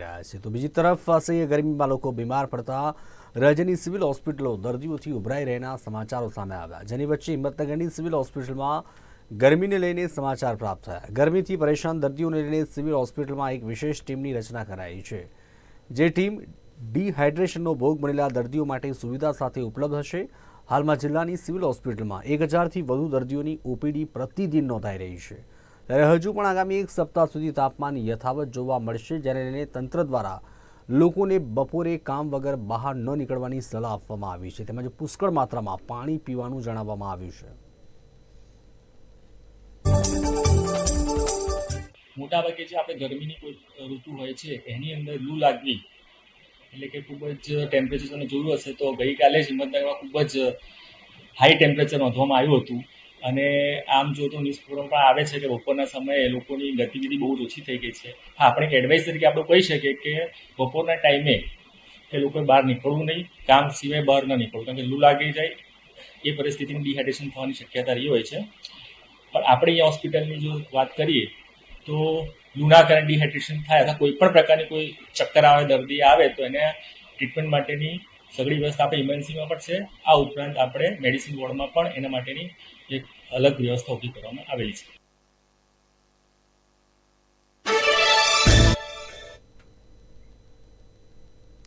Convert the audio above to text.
રહ્યા છે. તો બીજી તરફ અસહ્ય ગરમીમાં લોકો બીમાર પડતા રાજ્યની સિવિલ હોસ્પિટલો દર્દીઓથી ઉભરાઈ રહેના સમાચારો સામે આવ્યા. જેની વચ્ચે હિંમતનગરની સિવિલ હોસ્પિટલમાં ગરમીને લઈને સમાચાર પ્રાપ્ત થયા. ગરમીથી પરેશાન દર્દીઓને લઈને સિવિલ હોસ્પિટલમાં એક વિશેષ ટીમની રચના કરાઈ છે. જે ટીમ ડિહાઇડ્રેશનનો ભોગ બનેલા દર્દીઓ માટે સુવિધા સાથે ઉપલબ્ધ હશે. હાલમાં જિલ્લાની સિવિલ હોસ્પિટલમાં એક હજારથી વધુ દર્દીઓની ઓપીડી પ્રતિદિન નોંધાઈ રહી છે. ત્યારે હજુ પણ આગામી એક સપ્તાહ સુધી તાપમાન યથાવત જોવા મળશે જેને લઈને તંત્ર દ્વારા લોકોને બપોરે કામ વગર બહાર ન નીકળવાની સલાહ આપવામાં આવી છે. તેમજ પુષ્કળ માત્રામાં પાણી પીવાનું જણાવવામાં આવ્યું છે. મોટાભાગે જે આપણે ગરમીની કોઈ ઋતુ હોય છે, એની અંદર લૂ લાગવી એટલે કે ખૂબ જ ટેમ્પરેચર તમે જોયું હશે તો ગઈકાલે જ હિંમતનગરમાં ખૂબ જ હાઈ ટેમ્પરેચર નોંધવામાં આવ્યું હતું. અને આમ જો તો ન્યૂઝ ફોરમ પણ આવે છે કે બપોરના સમયે લોકોની ગતિવિધિ બહુ જ ઓછી થઈ ગઈ છે. હા, આપણે એડવાઇસ તરીકે આપણે કહી શકીએ કે બપોરના ટાઈમે એ લોકોએ બહાર નીકળવું નહીં, કામ સિવાય બહાર ન નીકળવું, કારણ કે લૂ લાગી જાય, એ પરિસ્થિતિમાં ડિહાઇડ્રેશન થવાની શક્યતા રહી હોય છે. પણ આપણે અહીંયા હોસ્પિટલની જો વાત કરીએ, તો લૂના કારણે ડિહાઇડ્રેશન થાય અથવા કોઈ પણ પ્રકારની કોઈ ચક્કર આવે, દર્દી આવે, તો એને ટ્રીટમેન્ટ માટેની સગળી વ્યવસ્થા આપણે ઇમરજન્સીમાં પણ છે. આ ઉપરાંત આપણે મેડિસિન વોર્ડમાં પણ એના માટેની એક અલગ વ્યવસ્થા ઊભી કરવામાં આવેલી છે.